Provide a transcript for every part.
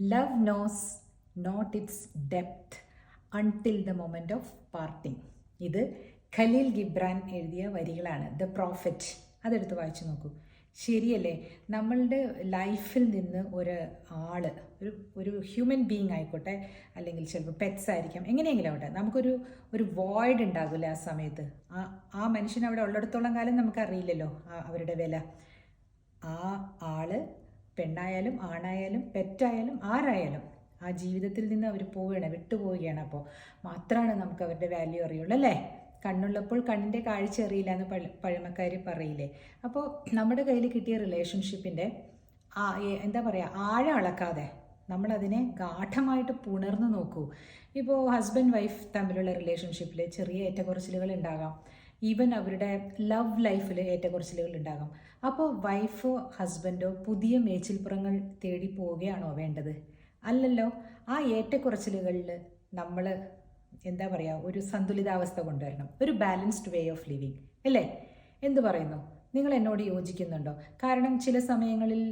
Love knows not its depth until the moment of parting ഇത് Khalil ഗിബ്രാൻ എഴുതിയ വരികളാണ്. The prophet അതെടുത്ത് വായിച്ചു നോക്കൂ. ശരിയല്ലേ? നമ്മളുടെ ലൈഫിൽ നിന്ന് ഒരു ആൾ ഒരു ഒരു ഹ്യൂമൻ ബീങ് ആയിക്കോട്ടെ അല്ലെങ്കിൽ ചിലപ്പോൾ പെറ്റ്സ് ആയിരിക്കാം എങ്ങനെയെങ്കിലും ആവട്ടെ നമുക്കൊരു ഒരു വോയിഡ് ഉണ്ടാകില്ല ആ സമയത്ത്? ആ ആ മനുഷ്യൻ അവിടെ ഉള്ളിടത്തോളം കാലം നമുക്കറിയില്ലല്ലോ അവരുടെ വില. ആ ആൾ പെണ്ണായാലും ആണായാലും പെറ്റായാലും ആരായാലും ആ ജീവിതത്തിൽ നിന്ന് അവർ പോവുകയാണ് വിട്ടുപോവുകയാണ് അപ്പോൾ മാത്രമാണ് നമുക്ക് അവരുടെ വാല്യൂ അറിയുള്ളൂ അല്ലേ? കണ്ണുള്ളപ്പോൾ കണ്ണിന്റെ കാഴ്ച അറിയില്ല എന്ന് പഴ പഴമക്കാർ പറയില്ലേ? അപ്പോൾ നമ്മുടെ കയ്യിൽ കിട്ടിയ റിലേഷൻഷിപ്പിന്റെ ആ എന്താ പറയുക ആഴം അളക്കാതെ നമ്മളതിനെ ഗാഠമായിട്ട് പുണർന്നു നോക്കൂ. ഇപ്പോൾ ഹസ്ബൻഡ് വൈഫ് തമ്മിലുള്ള റിലേഷൻഷിപ്പിൽ ചെറിയ ഏറ്റക്കുറച്ചിലുകൾ ഉണ്ടാകാം. ഈവൻ അവരുടെ ലവ് ലൈഫിൽ ഏറ്റക്കുറച്ചിലുകൾ ഉണ്ടാകാം അപ്പോൾ വൈഫോ ഹസ്ബൻഡോ പുതിയ മേച്ചിൽപ്പുറങ്ങൾ തേടി പോവുകയാണോ വേണ്ടത്? അല്ലല്ലോ ആ ഏറ്റക്കുറച്ചിലുകളിൽ നമ്മൾ എന്താ പറയുക ഒരു സന്തുലിതാവസ്ഥ കൊണ്ടുവരണം. ഒരു ബാലൻസ്ഡ് വേ ഓഫ് ലിവിങ് അല്ലേ? എന്ത് പറയുന്നു? നിങ്ങൾ എന്നോട് യോജിക്കുന്നുണ്ടോ? കാരണം ചില സമയങ്ങളിൽ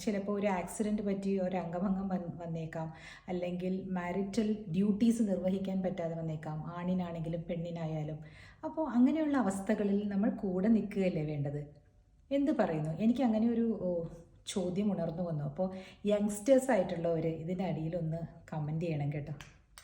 ചിലപ്പോൾ ഒരു ആക്സിഡന്റ് പറ്റി ഒരു അംഗഭംഗം വന് വന്നേക്കാം. അല്ലെങ്കിൽ മാരിറ്റൽ ഡ്യൂട്ടീസ് നിർവഹിക്കാൻ പറ്റാതെ വന്നേക്കാം. ആണിനാണെങ്കിലും പെണ്ണിനായാലും. അപ്പോൾ അങ്ങനെയുള്ള അവസ്ഥകളിൽ നമ്മൾ കൂടെ നിൽക്കുകയല്ലേ വേണ്ടത്? എന്ത് പറയുന്നു? എനിക്ക് അങ്ങനെ ഒരു ചോദ്യം ഉണർന്നു വന്നു. അപ്പോൾ യങ്സ്റ്റേഴ്സ് ആയിട്ടുള്ളവർ ഇതിന്റെ അടിയിലൊന്ന് കമന്റ് ചെയ്യണം കേട്ടോ.